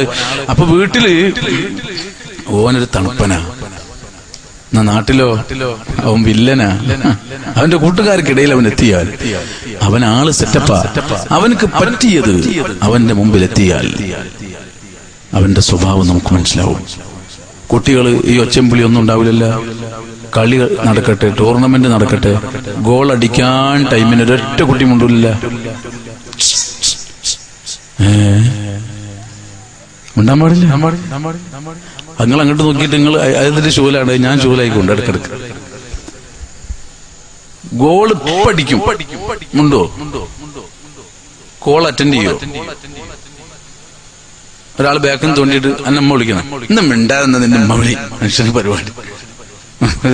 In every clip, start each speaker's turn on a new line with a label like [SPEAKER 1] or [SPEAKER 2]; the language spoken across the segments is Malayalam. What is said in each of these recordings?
[SPEAKER 1] ഓനാൾ അപ്പൊ വീട്ടിൽ ഓനൊരു തണുപ്പനാ. നാട്ടിലോ? അവൻ വില്ലനാ. അവന്റെ കൂട്ടുകാർക്കിടയിൽ അവൻ എത്തിയാൽ അവൻ ആൾ സെറ്റപ്പാ. അവനക്ക് പറ്റിയത് അവന്റെ മുമ്പിൽ എത്തിയാൽ അവന്റെ സ്വഭാവം നമുക്ക് മനസ്സിലാവും. കുട്ടികൾ ഈ ഒച്ചമ്പിളി ഒന്നും ഉണ്ടാവില്ലല്ലോ. കളി നടക്കട്ടെ ടൂർണമെന്റ് നടക്കട്ടെ ഗോൾ അടിക്കാൻ ടൈമിന് ഒരൊറ്റ കുട്ടി മുണ്ടില്ല ഏ? ഉണ്ടാൻ പാടില്ല. നിങ്ങൾ അങ്ങോട്ട് നോക്കിയിട്ട് നിങ്ങൾ അതിന്റെ ശൂലാണ് ഞാൻ ശൂലായിക്കൊണ്ട് ഇടക്കിടക്ക് ഗോൾ പഠിക്കും. ഉണ്ടോ കോൾ അറ്റൻഡ് ചെയ്യോ? ഒരാൾ ബാക്കിൽ തോണ്ടിയിട്ട് അന്നമ്മ വിളിക്കണം. ഇന്ന് മിണ്ടാതെ നിന്റെ അമ്മ വിളി. മനുഷ്യന് പരിപാടി.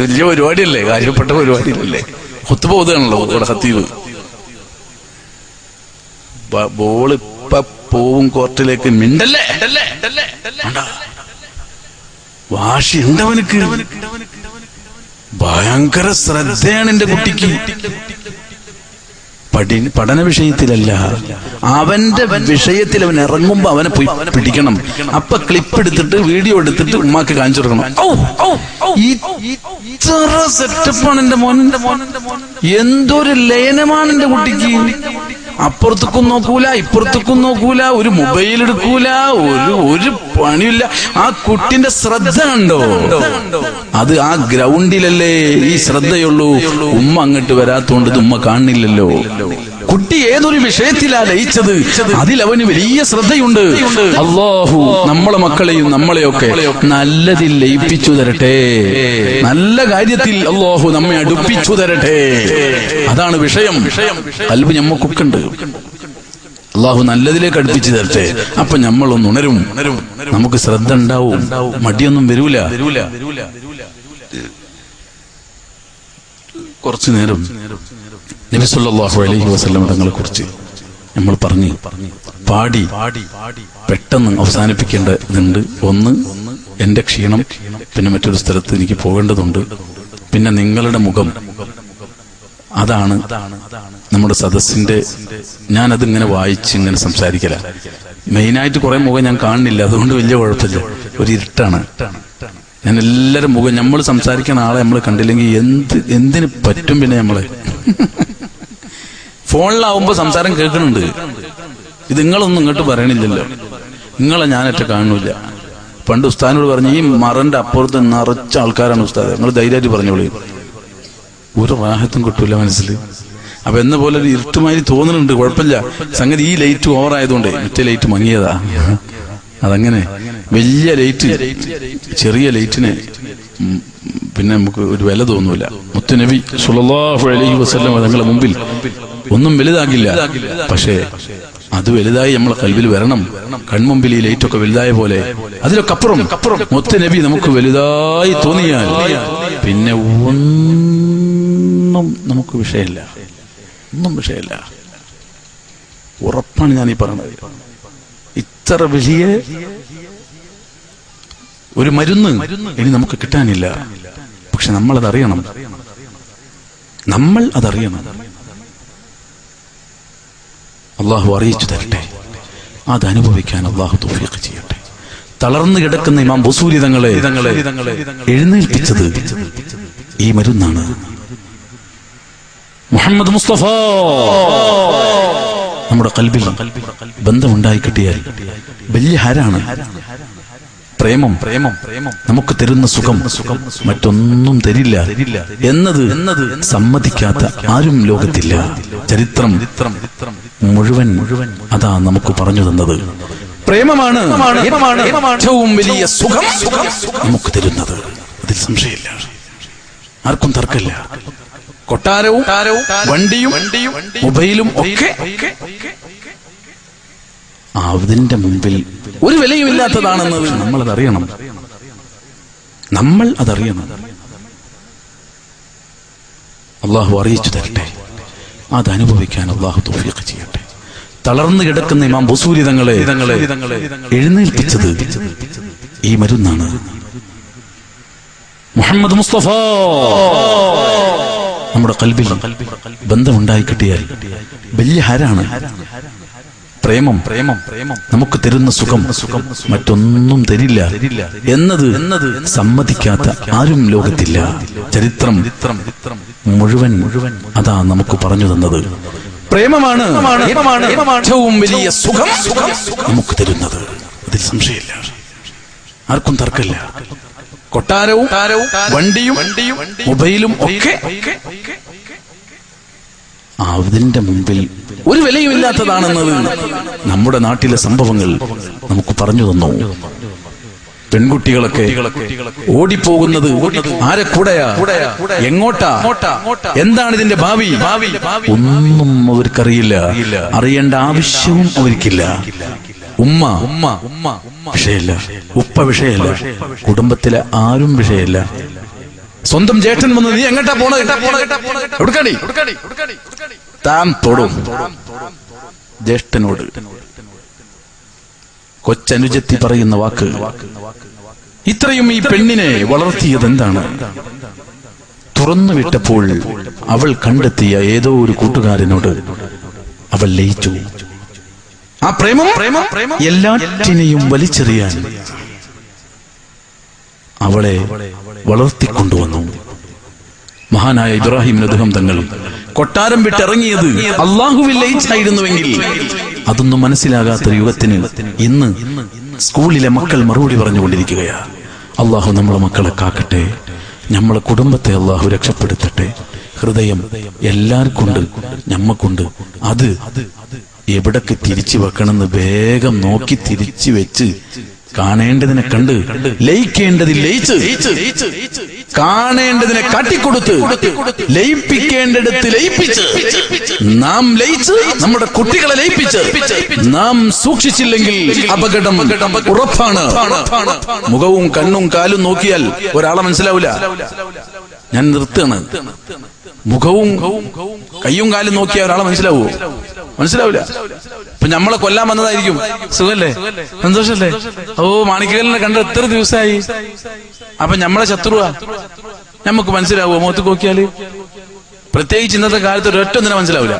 [SPEAKER 1] വലിയ പരിപാടിയല്ലേ? കാര്യപ്പെട്ട പരിപാടിയല്ലേ? ഒത്തുപോകുകയാണല്ലോ ഇവിടെ ഹത്തീവ് ബോൾ പോവും കോർട്ടിലേക്ക് മിണ്ടല്ലേ. വാശി ഉണ്ടവനക്ക്. ഭയങ്കര ശ്രദ്ധയാണ് എന്റെ കുട്ടിക്ക്. പഠി പഠന വിഷയത്തിലല്ല അവന്റെ വിഷയത്തിൽ അവൻ ഇറങ്ങുമ്പോ അവനെ പോയി പിടിക്കണം. അപ്പൊ ക്ലിപ്പ് എടുത്തിട്ട് വീഡിയോ എടുത്തിട്ട് ഉമ്മാക്ക് കാണിച്ചു കൊടുക്കണം. ഇത്ര സെറ്റപ്പാണ് എന്റെ മോൻ. എന്തൊരു ലയനമാണ് എന്റെ കുട്ടിക്ക്. അപ്പുറത്തേക്കും നോക്കൂല ഇപ്പുറത്തേക്കും നോക്കൂല ഒരു മൊബൈൽ എടുക്കൂല ഒരു ഒരു പണിയില്ല ആ കുട്ടിന്റെ ശ്രദ്ധ കണ്ടോ? അത് ആ ഗ്രൗണ്ടിലല്ലേ ഈ ശ്രദ്ധയുള്ളൂ. ഉമ്മ അങ്ങോട്ട് വരാത്തോണ്ട് ഉമ്മ കാണില്ലല്ലോ. കുട്ടി ഏതൊരു വിഷയത്തിലാ ലയിച്ചത്? അതിൽ അവന് വലിയ ശ്രദ്ധയുണ്ട്. അള്ളാഹു നമ്മളെ മക്കളെയും നമ്മളെയൊക്കെ നല്ലതിൽ ലയിപ്പിച്ചു തരട്ടെ. നല്ല കാര്യത്തിൽ അള്ളാഹു നമ്മെ അടുപ്പിച്ചു തരട്ടെ. അതാണ് വിഷയം. കൽബ് ഞമ്മക്കൊക്കെ ഉണ്ട് അള്ളാഹു നല്ലതിലേക്ക് അടുപ്പിച്ചു തരട്ടെ. അപ്പൊ നമ്മളൊന്ന് ഉണരും. നമുക്ക് ശ്രദ്ധ ഉണ്ടാവും. മടിയൊന്നും വരൂല. കുറച്ചു നേരം അലൈഹി തങ്ങളെ കുറിച്ച് നമ്മൾ പറഞ്ഞു. പാടി പെട്ടെന്ന് അവസാനിപ്പിക്കേണ്ടതുണ്ട്. ഒന്ന് എന്റെ ക്ഷീണം പിന്നെ മറ്റൊരു സ്ഥലത്ത് എനിക്ക് പോകേണ്ടതുണ്ട്. പിന്നെ നിങ്ങളുടെ മുഖം. അതാണ് നമ്മുടെ സദസ്സിന്റെ ഞാനത് ഇങ്ങനെ വായിച്ച് ഇങ്ങനെ സംസാരിക്കല മെയിനായിട്ട് കുറെ മുഖം ഞാൻ കാണുന്നില്ല. അതുകൊണ്ട് വലിയ കുഴപ്പമില്ല. ഒരു ഇരുട്ടാണ്. ഞാൻ എല്ലാവരും മുഖം നമ്മൾ സംസാരിക്കുന്ന ആളെ നമ്മൾ കണ്ടില്ലെങ്കിൽ എന്ത് എന്തിന് പറ്റും പിന്നെ നമ്മളെ ഫോണിലാവുമ്പോ സംസാരം കേൾക്കുന്നുണ്ട് ഇത് നിങ്ങളൊന്നും ഇങ്ങോട്ട് പറയണില്ലല്ലോ. നിങ്ങളെ ഞാനൊറ്റ കാണുന്നില്ല. പണ്ട് ഉസ്താദിനോട് പറഞ്ഞു ഈ മറന്റെ അപ്പുറത്ത് നിറച്ച ആൾക്കാരാണ് ഉസ്താദ്. നിങ്ങൾ ധൈര്യമായിട്ട് പറഞ്ഞോളൂ. ഒരു റാഹത്തും കിട്ടൂല മനസ്സിൽ അപ്പൊ എന്ന പോലെ ഒരു ഇരുട്ടുമാതിരി തോന്നുന്നുണ്ട് കുഴപ്പമില്ല. സംഗതി ഈ ലൈറ്റ് ഓവർ ആയതുകൊണ്ട് മറ്റേ ലൈറ്റ് മങ്ങിയതാ. അതങ്ങനെ. വലിയ ലൈറ്റ് ചെറിയ ലൈറ്റിന് പിന്നെ നമുക്ക് ഒരു വില തോന്നൂല. മുത്തുനബി സുലല്ലാഹു അലൈഹി വസല്ലം തങ്ങളുടെ മുമ്പിൽ ഒന്നും വലുതാകില്ല. പക്ഷേ അത് വലുതായി നമ്മളെ കൽവിൽ വരണം. കൺമുമ്പിൽ ഈ ലൈറ്റ് ഒക്കെ വലുതായ പോലെ അതിലൊക്കെ അപ്പുറം മുത്തുനബി നമുക്ക് വലുതായി തോന്നിയാൽ പിന്നെ ഒന്നും നമുക്ക് വിഷയമില്ല. ഒന്നും വിഷയമില്ല. ഉറപ്പാണ് ഞാൻ ഈ പറഞ്ഞത്. ഇത്ര വലിയ ഒരു മരുന്ന് ഇനി നമുക്ക് കിട്ടാനില്ല. പക്ഷെ നമ്മൾ അതറിയണം നമ്മൾ അതറിയണം. അള്ളാഹു അറിയിച്ചു തരട്ടെ. അത് അനുഭവിക്കാൻ അള്ളാഹു തോഫിയൊക്കെ ചെയ്യട്ടെ. തളർന്നു കിടക്കുന്ന ഇമാം ബുസൂരി തങ്ങളെ എഴുന്നേൽപ്പിച്ചത് ഈ മരുന്നാണ്. മുഹമ്മദ് മുസ്തഫ. നമ്മുടെ കൽബിൽ ബന്ധമുണ്ടായി കിട്ടിയാൽ വലിയ ഹരാണ്. പ്രേമം പ്രേമം പ്രേമം. നമുക്ക് തരുന്ന സുഖം സുഖം മറ്റൊന്നും തരില്ല. എന്നത് എന്നത് സമ്മതിക്കാത്ത ആരും ലോകത്തില്ല. ചരിത്രം മുഴുവൻ മുഴുവൻ. അതാ നമുക്ക് പറഞ്ഞു തന്നത്. പ്രേമമാണ് ഏറ്റവും വലിയ സുഖം നമുക്ക് തരുന്നത്. അതിൽ സംശയമില്ല. ആർക്കും തർക്കമില്ല. കൊട്ടാരവും വണ്ടിയും മൊബൈലും ഒക്കെ. അതിന്റെ മുമ്പിൽ ഒരു വിലയുമില്ലാത്തതാണെന്നത് നമ്മൾ അതറിയണം നമ്മൾ അതറിയണം. അള്ളാഹു അറിയിച്ചു തരട്ടെ. അത് അനുഭവിക്കാൻ അള്ളാഹു തൗഫീഖ് ചെയ്യട്ടെ. തളർന്നു കിടക്കുന്ന ഇമാം ബുസൂരിതങ്ങളെ എഴുന്നേൽപ്പിച്ചത് ഈ മരുന്നാണ്. മുഹമ്മദ് മുസ്തഫ! നമ്മുടെ കൽബിൽ ബന്ധമുണ്ടായി കിട്ടിയാൽ വലിയ ഹരാണ്. പ്രേമം പ്രേമം പ്രേമം. നമുക്ക് തരുന്ന സുഖം സുഖം മറ്റൊന്നും തരില്ല. എന്നത് എന്നത് സമ്മതിക്കാത്ത ആരും ലോകത്തില്ല. ചരിത്രം മുഴുവൻ മുഴുവൻ. അതാ നമുക്ക് പറഞ്ഞു തന്നത്. പ്രേമമാണ് ഏറ്റവും വലിയ സുഖം നമുക്ക് തരുന്നത്. അതിൽ സംശയമില്ല. ആർക്കും തർക്കമില്ല. കൊട്ടാരവും വണ്ടിയും മൊബൈലും ഒക്കെ. അതിന്റെ മുമ്പിൽ ഒരു വിലയുമില്ലാത്തതാണെന്നത് നമ്മുടെ നാട്ടിലെ സംഭവങ്ങൾ നമുക്ക് പറഞ്ഞു തന്നു. പെൺകുട്ടികളൊക്കെ ഓടിപ്പോകുന്നത് ആരെ കൂടെയാ? എങ്ങോട്ടാ? എന്താണ് ഇതിന്റെ ഭാവി? ഒന്നും അവർക്കറിയില്ല. അറിയേണ്ട ആവശ്യവും അവർക്കില്ല. ഉമ്മ ഉമ്മ ഉമ്മ വിഷയല്ല ഉപ്പ വിഷയല്ല കുടുംബത്തിലെ ആരും വിഷയല്ല സ്വന്തം ജേഷ്ഠൻ വന്ന് നീ എങ്ങട്ടാ പോണത്? എടുക്കണി താൻ തൊടും. ജ്യേഷ്ഠനോട്. കൊച്ചനുജത്തി പറയുന്ന വാക്ക്. ഇത്രയും ഈ പെണ്ണിനെ വളർത്തിയത് എന്താണ്? തുറന്നു വിട്ടപ്പോൾ അവൾ കണ്ടെത്തിയ ഏതോ ഒരു കൂട്ടുകാരനോട് അവൾ ലയിച്ചു. ആ പ്രേമം പ്രേമം പ്രേമം. എല്ലാറ്റിനെയും വലിച്ചെറിയാൻ അവളെ വളർത്തിക്കൊണ്ടുവന്നു. മഹാനായ ഇബ്രാഹിം അദ്ദേഹം തങ്ങൾ കൊട്ടാരം വിട്ടിറങ്ങിയത് അള്ളാഹുവിൽ ലയിച്ചായിരുന്നുവെങ്കിൽ അതൊന്നും മനസ്സിലാകാത്ത യുഗത്തിന് ഇന്ന് സ്കൂളിലെ മക്കൾ മറുപടി പറഞ്ഞുകൊണ്ടിരിക്കുകയാണ് അള്ളാഹു നമ്മളെ മക്കളെ കാക്കട്ടെ നമ്മളെ കുടുംബത്തെ അള്ളാഹു രക്ഷപ്പെടുത്തട്ടെ. ഹൃദയം എല്ലാവർക്കുണ്ട് ഞമ്മക്കുണ്ട് അത് എവിടൊക്കെ തിരിച്ചു വെക്കണമെന്ന് വേഗം നോക്കി തിരിച്ചു വെച്ച് കാണേണ്ടതിനെ കണ്ട് ലയിക്കേണ്ടതിൽ ലയിച്ച് കാണേണ്ടതിനെ കാട്ടിക്കൊടുത്ത് ലയിപ്പിക്കേണ്ടടുത്ത് ലയിപ്പിച്ച് നാം ലയിച്ച് നമ്മുടെ കുട്ടികളെ ലയിപ്പിച്ച് നാം സൂക്ഷിച്ചില്ലെങ്കിൽ അപകടം ഉറപ്പാണ്. മുഖവും കണ്ണും കാലും നോക്കിയാൽ ഒരാളെ മനസ്സിലാവില്ല. ഞാൻ നിർത്തുകയാണ്. മുഖവും കയ്യും കാലും നോക്കിയ ഒരാളെ മനസ്സിലാവോ? മനസ്സിലാവില്ല? അപ്പൊ നമ്മളെ കൊല്ലാൻ വന്നതായിരിക്കും. സുഖല്ലേ? സന്തോഷല്ലേ? ഓ മാണിക്കലിനെ കണ്ട എത്ര ദിവസമായി അപ്പൊ നമ്മളെ ശത്രുവാ. നമുക്ക് മനസ്സിലാവോ? മുഖത്ത് നോക്കിയാൽ? പ്രത്യേകിച്ച് ഇന്നത്തെ കാലത്ത് ഒരൊറ്റ ഒന്നിനെ മനസ്സിലാവില്ല.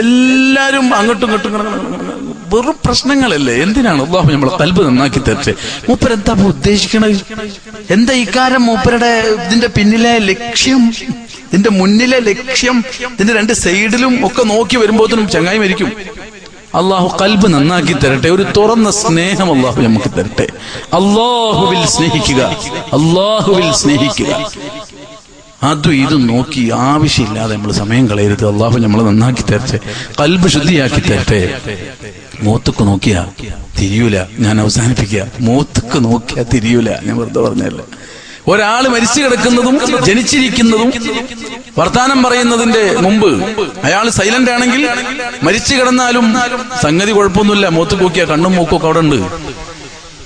[SPEAKER 1] എല്ലാരും അങ്ങോട്ടും ഇങ്ങോട്ടും വെറും പ്രശ്നങ്ങളല്ലേ? എന്തിനാണ് അള്ളാഹു നമ്മളെ കൽബ് നന്നാക്കി തരട്ടെ മൂപ്പർ എന്താ ഉദ്ദേശിക്കണത്? എന്താ ഇക്കാരം മൂപ്പരുടെ ഇതിന്റെ പിന്നിലെ ലക്ഷ്യം? ഇതിന്റെ മുന്നിലെ ലക്ഷ്യം നിന്റെ രണ്ട് സൈഡിലും ഒക്കെ നോക്കി വരുമ്പോഴത്തേനും ചങ്ങായി മരിക്കും. അള്ളാഹു കൽബ് നന്നാക്കി തരട്ടെ ഒരു തുറന്ന സ്നേഹം അള്ളാഹു നമുക്ക് തരട്ടെ. അള്ളാഹുവിൽ സ്നേഹിക്കുക അള്ളാഹുവിൽ സ്നേഹിക്കുക. അതും ഇതും നോക്കി ആവശ്യമില്ലാതെ നമ്മൾ സമയം കളയരുത്. അള്ളാഹു നമ്മളെ നന്നാക്കി തരട്ടെ കൽബ് ശുദ്ധിയാക്കി തരട്ടെ. മൂത്തുക്ക് നോക്കിയാ തിരിയൂല ഞാൻ അവസാനിപ്പിക്കുക. മൂത്തുക്ക് നോക്കിയാ തിരിയൂല ഞാൻ വെറുതെ പറഞ്ഞല്ല ഒരാൾ മരിച്ചു കിടക്കുന്നതും ജനിച്ചിരിക്കുന്നതും വർത്താനം പറയുന്നതിന്റെ മുമ്പ് അയാൾ സൈലന്റ് ആണെങ്കിൽ മരിച്ചു കിടന്നാലും സംഗതി കുഴപ്പമൊന്നുമില്ല. മൂത്ത് നോക്കിയാ കണ്ണും മൂക്കും ഒക്കെ അവിടെ ഉണ്ട്.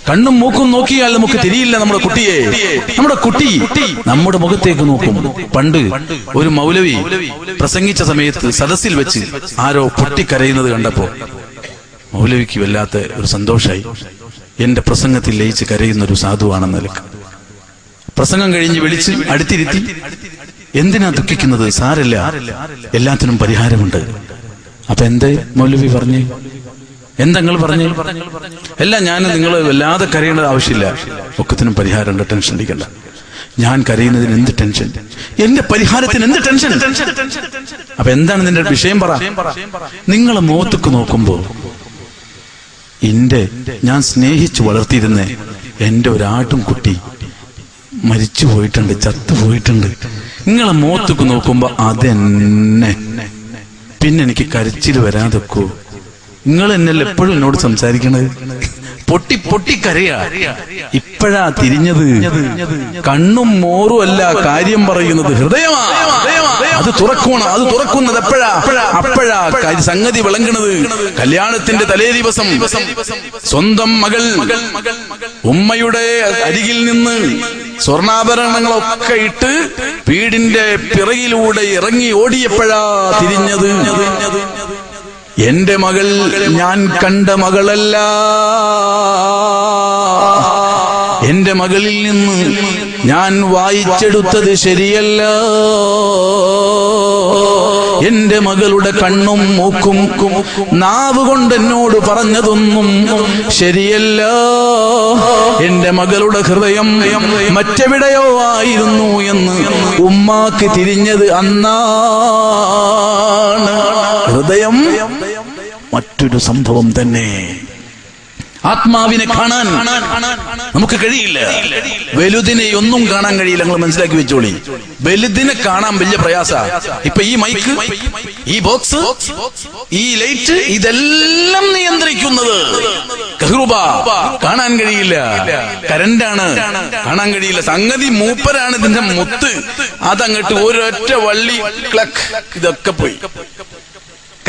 [SPEAKER 1] കണ്ണും മൂക്കും നോക്കിയാൽ നമുക്ക് തിരിയില്ല നമ്മുടെ കുട്ടിയെ. നമ്മുടെ കുട്ടി നമ്മുടെ മുഖത്തേക്ക് നോക്കും. പണ്ട് ഒരു മൗലവി പ്രസംഗിച്ച സമയത്ത് സദസ്സിൽ വെച്ച് ആരോ പൊട്ടിക്കരയുന്നത് കണ്ടപ്പോ മൗലവിക്ക് വല്ലാത്ത ഒരു സന്തോഷായി. എന്റെ പ്രസംഗത്തിൽ ലയിച്ച് കരയുന്ന ഒരു സാധുവാണെന്ന് നിലയ്ക്ക്. പ്രസംഗം കഴിഞ്ഞ് വിളിച്ച് അടുത്തിരുത്തി എന്തിനാ ദുഃഖിക്കുന്നത്? സാരല്ല എല്ലാത്തിനും പരിഹാരമുണ്ട്. അപ്പൊ എന്തേ മൗലവി പറഞ്ഞേ? എന്തങ്ങൾ പറഞ്ഞു? അല്ല ഞാൻ നിങ്ങൾ വല്ലാതെ കരയേണ്ട ആവശ്യമില്ല. ഒക്കത്തിനും പരിഹാരമുണ്ട്. ടെൻഷൻ അടിക്കണ്ട. ഞാൻ കരയുന്നതിന് എന്ത് ടെൻഷൻ? എന്റെ പരിഹാരത്തിന് എന്ത് ടെൻഷൻ? അപ്പൊ എന്താണ് നിന്റെ വിഷയം പറ. നിങ്ങളെ മുഖത്തേക്ക് നോക്കുമ്പോ എന്റെ ഞാൻ സ്നേഹിച്ചു വളർത്തിയിരുന്ന എന്റെ ഒരാട്ടും കുട്ടി മരിച്ചു പോയിട്ടുണ്ട് ചത്തു പോയിട്ടുണ്ട്. നിങ്ങളെ മോത്തൊക്കെ നോക്കുമ്പോ അതെന്നെ. പിന്നെ എനിക്ക് കരച്ചിൽ വരാതൊക്കോ നിങ്ങൾ എന്നല്ല എപ്പോഴും എന്നോട് സംസാരിക്കണത്? പൊട്ടി പൊട്ടി കരയാ. ഇപ്പോഴാ തിരിഞ്ഞത്. കണ്ണും മോറും അല്ല കാര്യം പറയുന്നത്. ഹൃദയമാ. അത് തുറക്കണം അത് തുറക്കുന്നത് എപ്പോഴാ? അപ്പോഴാ. സംഗതി വിളങ്ങണത്. കല്യാണത്തിന്റെ തലേ ദിവസം. സ്വന്തം മകൾ ഉമ്മയുടെ അരികിൽ നിന്ന് സ്വർണാഭരണങ്ങളൊക്കെ ഇട്ട് വീടിന്റെ പിറകിലൂടെ ഇറങ്ങി ഓടിയപ്പോഴാ തിരിഞ്ഞത്. എന്റെ മകൾ ഞാൻ കണ്ട മകളല്ല. എന്റെ മകളിൽ നിന്ന് ഞാൻ വായിച്ചെടുത്തത് ശരിയല്ല. എന്റെ മകളുടെ കണ്ണും മൂക്കും നാവ് കൊണ്ട് എന്നോട് പറഞ്ഞതൊന്നും ശരിയല്ല. എന്റെ മകളുടെ ഹൃദയം മറ്റെവിടെയോ ആയിരുന്നു എന്ന് ഉമ്മാക്ക് തിരിഞ്ഞത് അന്നാണ്. ഹൃദയം മറ്റൊരു സംഭവം തന്നെ. ആത്മാവിനെ കാണാൻ നമുക്ക് കഴിയില്ല. വലുതിനെ ഒന്നും കാണാൻ കഴിയില്ല നിങ്ങൾ മനസ്സിലാക്കി വെച്ചോളി. വലുതിനെ കാണാൻ വലിയ പ്രയാസ. ഇപ്പൊ ഈ മൈക്ക് ഈ ബോക്സ് ഈ ലൈറ്റ് ഇതെല്ലാം നിയന്ത്രിക്കുന്നത് കാണാൻ കഴിയില്ല. കരണ്ടാണ്. കാണാൻ കഴിയില്ല. സംഗതി മൂപ്പരാണ് ഇതിന്റെ മുത്ത്. അതങ്ങട്ട് ഒരൊറ്റ വള്ളി ക്ലക്ക് ഇതൊക്കെ പോയി.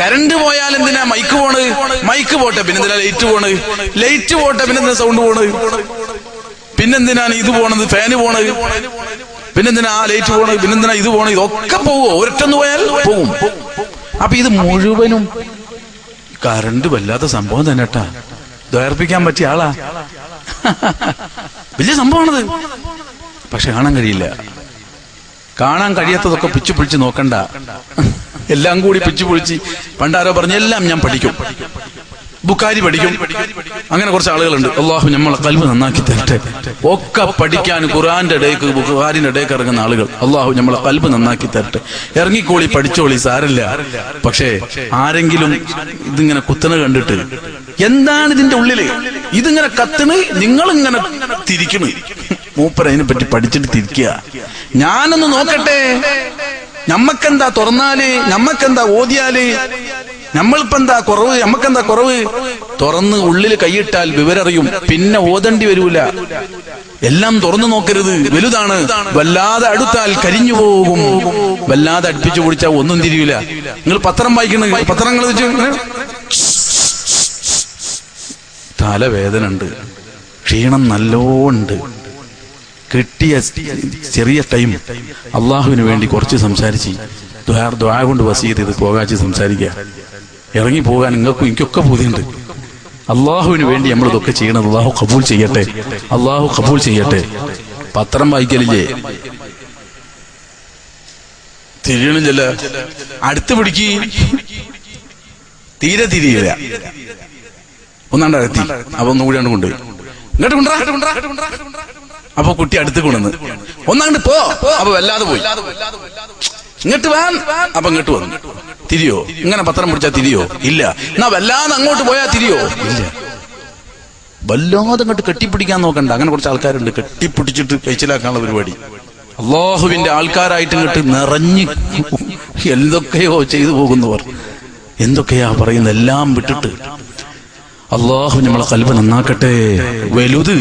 [SPEAKER 1] കറണ്ട് പോയാൽ എന്തിനാ മൈക്ക് പോണ്? മൈക്ക് പോട്ടെ പിന്നെന്തിനാ ലൈറ്റ് പോണ്? ലൈറ്റ് പോട്ടെ പിന്നെന്തിനാ സൗണ്ട് പോണ്? പിന്നെന്തിനാണ് ഇത് പോണത് ഫാന് പോണ്? പിന്നെന്തിനാ ആ ലൈറ്റ് പോണ്? പിന്നെന്തിനാ ഇത് പോണ്? ഇതൊക്കെ പോവോ? ഒരൊറ്റൊന്ന് പോയാൽ പോവും. അപ്പൊ ഇത് മുഴുവനും കറണ്ട് വല്ലാത്ത സംഭവം തന്നെ കേട്ടാ. ദ്വയർപ്പിക്കാൻ പറ്റിയ ആളാ. വലിയ സംഭവമാണത്. പക്ഷെ കാണാൻ കഴിയില്ല. കാണാൻ കഴിയാത്തതൊക്കെ പിച്ചു പിടിച്ച് നോക്കണ്ട. എല്ലാം കൂടി പിച്ചു പൊളിച്ച് പണ്ടാരോ പറഞ്ഞ എല്ലാം ഞാൻ പഠിക്കും. ബുക്കാരി പഠിക്കും. അങ്ങനെ കുറച്ച് ആളുകളുണ്ട്. അള്ളാഹു നമ്മളെ കൽവ് നന്നാക്കി തരട്ടെ. ഒക്കെ പഠിക്കാൻ ഖുറാന്റെ ഇടയ്ക്ക് ബുഖാരിന്റെ ഇടയ്ക്ക് ഇറങ്ങുന്ന ആളുകൾ. അള്ളാഹു നമ്മളെ കൽവ് നന്നാക്കി തരട്ടെ. ഇറങ്ങിക്കോളി പഠിച്ചോളി സാരല്ല. പക്ഷേ ആരെങ്കിലും ഇതിങ്ങനെ കുത്തണ കണ്ടിട്ട് എന്താണ് ഇതിന്റെ ഉള്ളിൽ? ഇതിങ്ങനെ കത്തണ് നിങ്ങൾ ഇങ്ങനെ തിരിക്കണ്. മൂപ്പർ അതിനെ പറ്റി പഠിച്ചിട്ട് തിരിക്കുക. ഞാനൊന്ന് നോക്കട്ടെ. ഞമ്മക്കെന്താ തുറന്നാൽ? ഞമ്മക്കെന്താ ഓതിയാൽ? നമ്മൾപ്പെന്താ കുറവ്? നമ്മക്കെന്താ കുറവ്? തുറന്ന് ഉള്ളിൽ കൈയിട്ടാൽ വിവരറിയും. പിന്നെ ഓതണ്ടി വരൂല. എല്ലാം തുറന്നു നോക്കരുത്. വലുതാണ്. വല്ലാതെ അടുത്താൽ കരിഞ്ഞു പോകും. വല്ലാതെ അടുപ്പിച്ചു പിടിച്ചാൽ ഒന്നും തിരിയൂല. നിങ്ങൾ പത്രം വായിക്കണ. പത്രങ്ങൾ വെച്ച് തലവേദന ഉണ്ട്. ക്ഷീണം നല്ലോണ്ട് കിട്ടിയ ചെറിയ ടൈം അള്ളാഹുവിന് വേണ്ടി കുറച്ച് സംസാരിച്ച് ദ്വാ കൊണ്ട് വസീത് ഇത് പോകാച്ച് സംസാരിക്കുക. ഇറങ്ങി പോകാൻ നിങ്ങൾക്കും എനിക്കൊക്കെ പോതിയുണ്ട് അള്ളാഹുവിന് വേണ്ടി നമ്മൾ ഇതൊക്കെ ചെയ്യണം അള്ളാഹു കബൂൽ ചെയ്യട്ടെ. അള്ളാഹു കബൂൽ ചെയ്യട്ടെ. പത്രം വായിക്കലില്ലേ? തിരിയണില്ല അടുത്ത് പിടിക്ക്. തീരെ തിരിയില്ല. ഒന്നാണ്ട് എത്തി. അപ്പൊ ഒന്നുകൂടിയാണ് കൊണ്ട് ഇങ്ങോട്ട് കൊണ്ടുവരാ. അപ്പൊ കുട്ടി അടുത്ത് കൊണ്ടുവന്ന്. ഒന്നാണ്ട് പോ. അപ്പൊ വല്ലാതെ പോയി. ഇങ്ങോട്ട് വാൻ അപ്പൊ ഇങ്ങോട്ട് വന്നു. തിരിയോ? ഇങ്ങനെ പത്രം പിടിച്ചാ തിരിയോ? ഇല്ല. എന്നാ വല്ലാതെ അങ്ങോട്ട് പോയാ തിരിയോ? ഇല്ല. വല്ലാതെ അങ്ങോട്ട് കെട്ടിപ്പിടിക്കാൻ നോക്കണ്ട. അങ്ങനെ കുറച്ച് ആൾക്കാരുണ്ട്. കെട്ടിപ്പിടിച്ചിട്ട് കഴിച്ചിലാക്കാനുള്ള പരിപാടി. അള്ളാഹുവിന്റെ ആൾക്കാരായിട്ട് ഇങ്ങോട്ട് നിറഞ്ഞ് എന്തൊക്കെയോ ചെയ്തു പോകുന്നവർ. എന്തൊക്കെയാ പറയുന്നത്? എല്ലാം വിട്ടിട്ട് അള്ളാഹു നമ്മളെ കൽബ് നന്നാക്കട്ടെ. വലുത്.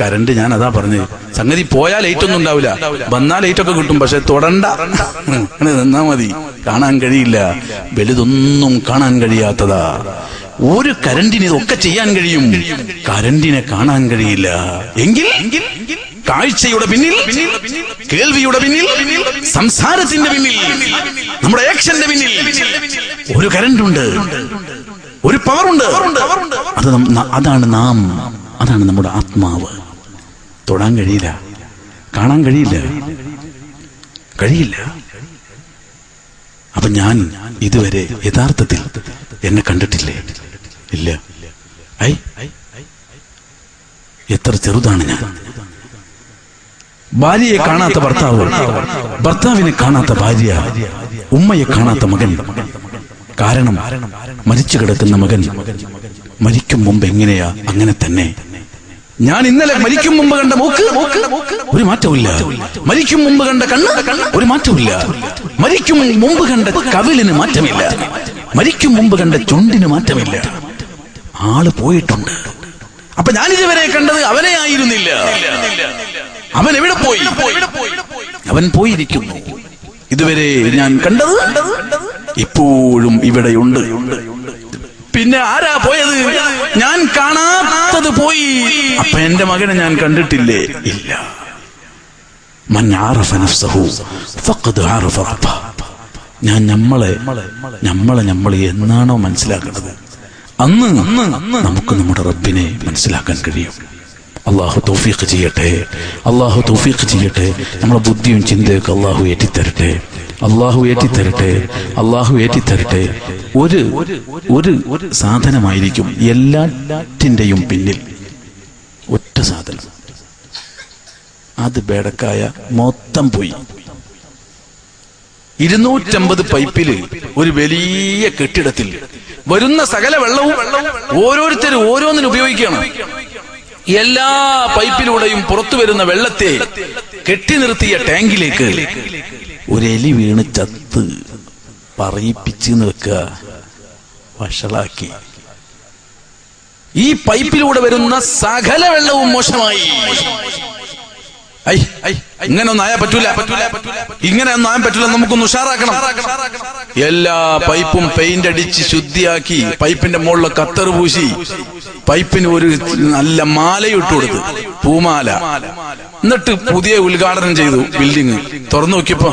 [SPEAKER 1] കരണ്ട് ഞാൻ അതാ പറഞ്ഞത് സംഗതി പോയാൽ ലൈറ്റ് ഒന്നും ഉണ്ടാവില്ല. വന്നാൽ ലൈറ്റ് ഒക്കെ കിട്ടും പക്ഷെ തൊടണ്ട. നിന്നാ മതി. കാണാൻ കഴിയില്ല. വലുതൊന്നും കാണാൻ കഴിയാത്തതാ. ഒരു കരണ്ടിന് ഇതൊക്കെ ചെയ്യാൻ കഴിയും. കരണ്ടിനെ കാണാൻ കഴിയില്ല. എങ്കിൽ? കാഴ്ചയുടെ പിന്നിൽ? കേൾവിയുടെ പിന്നിൽ? സംസാരത്തിന്റെ പിന്നിൽ? നമ്മുടെ ആക്ഷന്റെ പിന്നിൽ? ഒരു കരണ്ടുണ്ട്. ഒരു പവറുണ്ട്. അത് അതാണ് നാം. അതാണ് നമ്മുടെ ആത്മാവ്. തൊടാൻ കഴിയില്ല. കാണാൻ കഴിയില്ല. കഴിയില്ല. അപ്പൊ ഞാൻ ഇതുവരെ യഥാർത്ഥത്തിൽ എന്നെ കണ്ടിട്ടില്ലേ? ഇല്ല. ഐ. എത്ര ചെറുതാണ് ഞാൻ. ഭാര്യയെ കാണാത്ത ഭർത്താവ്. ഭർത്താവിനെ കാണാത്ത ഭാര്യ. ഉമ്മയെ കാണാത്ത മകൻ. കാരണം മരിച്ചു കിടക്കുന്ന മകൻ മരിക്കും മുമ്പ് എങ്ങനെയാ? അങ്ങനെ തന്നെ. ഞാൻ ഇന്നലെ മരിക്കും മുമ്പ് കണ്ട മൂക്ക് ഒരു മാറ്റമില്ല മരിക്കും മുമ്പ് കണ്ട കണ്ണ് ഒരു മാറ്റമില്ല മരിക്കും മുമ്പ് കണ്ട കവിളിന് മാറ്റമില്ല. മരിക്കും മുമ്പ് കണ്ട ചുണ്ടിന് മാറ്റമില്ല. ആൾ പോയിട്ടുണ്ട്. അപ്പൊ ഞാൻ ഇതുവരെ കണ്ടത് അവനെ ആയിരുന്നില്ല. അവൻ എവിടെ പോയി? അവൻ പോയിരിക്കുന്നു. ഇതുവരെ ഞാൻ കണ്ടത് ഇപ്പോഴും ഇവിടെയുണ്ട്. പിന്നെ ആരാ പോയത്? ഞാൻ കാണാത്തത് പോയി. അപ്പൊ എന്റെ മകനെ ഞാൻ കണ്ടിട്ടില്ലേ? ഇല്ല. ഞാൻ നമ്മളെ നമ്മളെ നമ്മളെ എന്നാണോ മനസ്സിലാക്കുന്നത് അന്ന് നമുക്ക് നമ്മുടെ റബ്ബിനെ മനസ്സിലാക്കാൻ കഴിയും. അള്ളാഹു തൗഫീഖ് ചെയ്യട്ടെ. അള്ളാഹു തൗഫീഖ് ചെയ്യട്ടെ. നമ്മളെ ബുദ്ധിയും ചിന്തയൊക്കെ അള്ളാഹു ഏറ്റിത്തരട്ടെ. അള്ളാഹു ഏറ്റിത്തരട്ടെ അള്ളാഹു ഏറ്റിത്തരട്ടെ. ഒരു ഒരു സാധനമായിരിക്കും എല്ലാറ്റിന്റെയും പിന്നിൽ ഒറ്റ സാധനം. അത് ബേടക്കായ മൊത്തം പോയി. ഇരുന്നൂറ്റമ്പത് പൈപ്പിൽ ഒരു വലിയ കെട്ടിടത്തിൽ വരുന്ന സകല വെള്ളവും ഓരോരുത്തരും ഓരോന്നിനും ഉപയോഗിക്കണം എല്ലാ പൈപ്പിലൂടെയും പുറത്തു വരുന്ന വെള്ളത്തെ കെട്ടി നിർത്തിയ ടാങ്കിലേക്ക് ഒരു എലി വീണ് ചത്ത് പറയിപ്പിച്ച് നിൽക്കുക വഷളാക്കി. ഈ പൈപ്പിലൂടെ വരുന്ന സകല വെള്ളവും മോശമായി. ഇങ്ങനെ ഒന്നും ആയാ പറ്റൂല. ഇങ്ങനെ ഒന്നും ആയാൻ പറ്റൂല. നമുക്കൊന്ന് ഉഷാറാക്കണം. എല്ലാ പൈപ്പും പെയിന്റ് അടിച്ച് ശുദ്ധിയാക്കി പൈപ്പിന്റെ മുകളിലെ കത്തറ് പൂശി. പൈപ്പിന് ഒരു നല്ല മാലയിട്ട് കൊടുത്ത്. പൂമാല. എന്നിട്ട് പുതിയ ഉദ്ഘാടനം ചെയ്തു ബിൽഡിങ് തുറന്നു നോക്കിയപ്പോ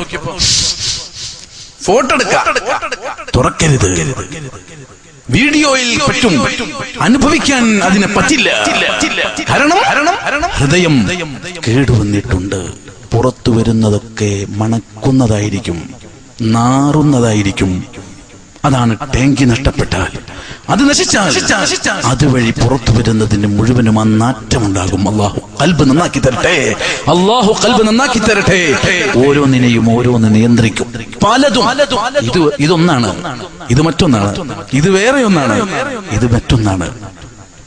[SPEAKER 1] ഫോട്ടോ എടുക്കാം. തുറക്കരുത്. വീഡിയോയിൽ പറ്റും. അനുഭവിക്കാൻ അതിനെ പറ്റില്ല. കാരണം ഹൃദയം കേടുവന്നിട്ടുണ്ട് പുറത്തു വരുന്നതൊക്കെ മണക്കുന്നതായിരിക്കും നാറുന്നതായിരിക്കും. അതാണ് ടാങ്കി നഷ്ടപ്പെട്ടാൽ. അത് നശിച്ചാൽ അതുവഴി പുറത്തു വരുന്നതിന് മുഴുവനും ആ നാറ്റമുണ്ടാകും. അള്ളാഹു കൽബ് നന്നാക്കി തരട്ടെ. അള്ളാഹു കൽബ് നന്നാക്കി തരട്ടെ. ഓരോന്നിനെയും ഓരോന്ന് നിയന്ത്രിക്കും. പലതും. ഇത് ഇതൊന്നാണ്. ഇത് മറ്റൊന്നാണ്. ഇത് വേറെ ഒന്നാണ് ഇത് മറ്റൊന്നാണ്.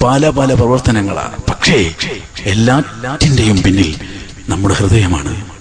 [SPEAKER 1] പല പല പ്രവർത്തനങ്ങളാണ് പക്ഷേ എല്ലാറ്റിന്റെയും പിന്നിൽ നമ്മുടെ ഹൃദയമാണ്.